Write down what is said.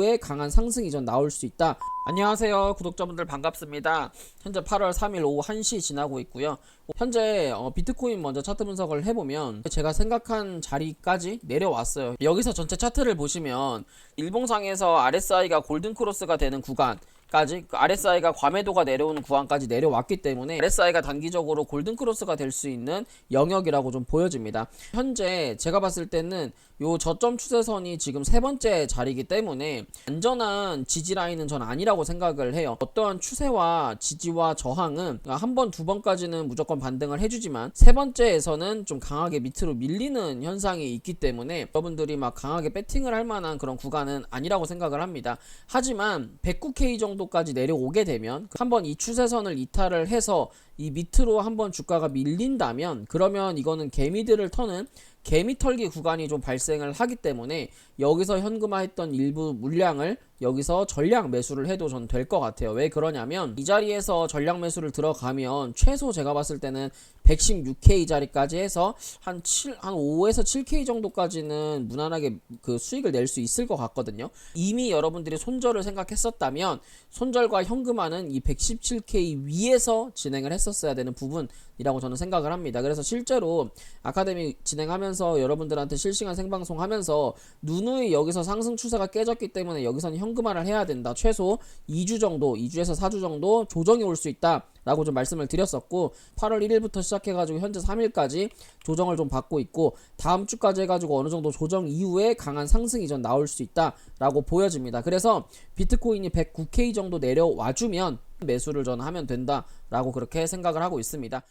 이후에 강한 상승 이전 나올 수 있다. 안녕하세요 구독자분들 반갑습니다. 현재 8월 3일 오후 1시 지나고 있고요. 현재 어, 비트코인 먼저 차트 분석을 해보면 제가 생각한 자리까지 내려왔어요. 여기서 전체 차트를 보시면 일봉상에서 RSI가 골든 크로스가 되는 구간 까지 그 RSI가 과매도가 내려오는 구간까지 내려왔기 때문에 RSI가 단기적으로 골든 크로스가 될 수 있는 영역이라고 좀 보여집니다. 현재 제가 봤을 때는 요 저점 추세선이 지금 세 번째 자리이기 때문에 안전한 지지 라인은 전 아니라고 생각을 해요. 어떠한 추세와 지지와 저항은 한 번, 두 번까지는 무조건 반등을 해주지만 세 번째에서는 좀 강하게 밑으로 밀리는 현상이 있기 때문에 여러분들이 막 강하게 배팅을 할 만한 그런 구간은 아니라고 생각을 합니다. 하지만 109K 정도 까지 내려오게 되면 한번 이 추세선을 이탈을 해서 이 밑으로 한번 주가가 밀린다면 그러면 이거는 개미들을 터는 개미 털기 구간이 좀 발생을 하기 때문에 여기서 현금화했던 일부 물량을 여기서 전량 매수를 해도 전 될 것 같아요. 왜 그러냐면 이 자리에서 전량 매수를 들어가면 최소 제가 봤을 때는 116K 자리까지 해서 한 7, 한 5에서 7K 정도까지는 무난하게 그 수익을 낼 수 있을 것 같거든요. 이미 여러분들이 손절을 생각했었다면 손절과 현금화는 이 117K 위에서 진행을 했었어야 되는 부분이라고 저는 생각을 합니다. 그래서 실제로 아카데미 진행하면서 여러분들한테 실시간 생방송 하면서 누누이 여기서 상승 추세가 깨졌기 때문에 여기서는 현금화를 해야 된다. 최소 2주 정도, 2주에서 4주 정도 조정이 올 수 있다. 라고 좀 말씀을 드렸었고 8월 1일부터 시작해가지고 현재 3일까지 조정을 좀 받고 있고 다음 주까지 해가지고 어느 정도 조정 이후에 강한 상승 이 전 나올 수 있다 라고 보여집니다. 그래서 비트코인이 109K 정도 내려와주면 매수를 저는 하면 된다라고 그렇게 생각을 하고 있습니다.